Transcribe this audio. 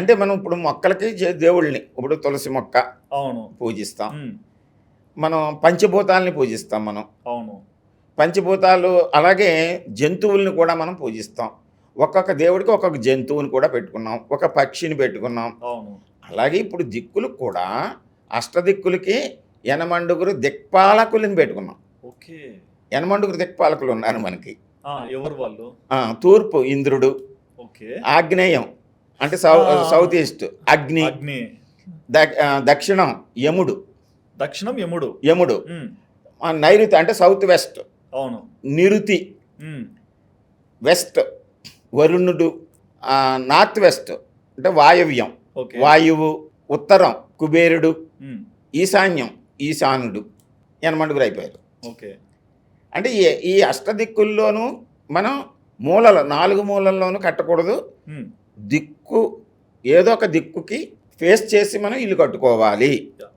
అంటే మనం ఇప్పుడు మొక్కలకి దేవుళ్ళని ఇప్పుడు తులసి మొక్క అవును. పూజిస్తాం. మనం పంచభూతాలని పూజిస్తాం మనం. అవును. పంచభూతాలు అలాగే జంతువుల్ని కూడా మనం పూజిస్తాం. ఒక్కొక్క దేవుడికి ఒక్కొక్క జంతువుని కూడా పెట్టుకున్నాం. ఒక పక్షిని పెట్టుకున్నాం. అవును. అలాగే ఇప్పుడు దిక్కులకు కూడా అష్టదిక్కులకి ఎనమండుగురు దిక్పాలకులని పెట్టుకున్నాం. ఓకే. ఎనమండుగురు దిక్పాలకులు ఉన్నారు మనకి. ఎవరు వాళ్ళు? తూర్పు ఇంద్రుడు ఓకే. ఆగ్నేయం. అంటే. సౌత్ ఈస్ట్ అగ్ని అగ్ని. దక్షిణం యముడు. దక్షిణం యముడు. యముడు. నైరుతి అంటే సౌత్ వెస్ట్. అవును. నిరుతి. వెస్ట్ వరుణుడు. నార్త్ వెస్ట్ అంటే వాయవ్యం. వాయువు ఉత్తరం కుబేరుడు. ఈశాన్యం ఈశానుడు. ఎనమండుగురు అయిపోయారు. ఓకే. అంటే ఈ ఈ అష్టదిక్కుల్లోనూ మనం మూలలు నాలుగు మూలల్లోనూ కట్టకూడదు. దిక్కు ఏదో ఒక దిక్కుకి ఫేస్ చేసి మనం ఇల్లు కట్టుకోవాలి.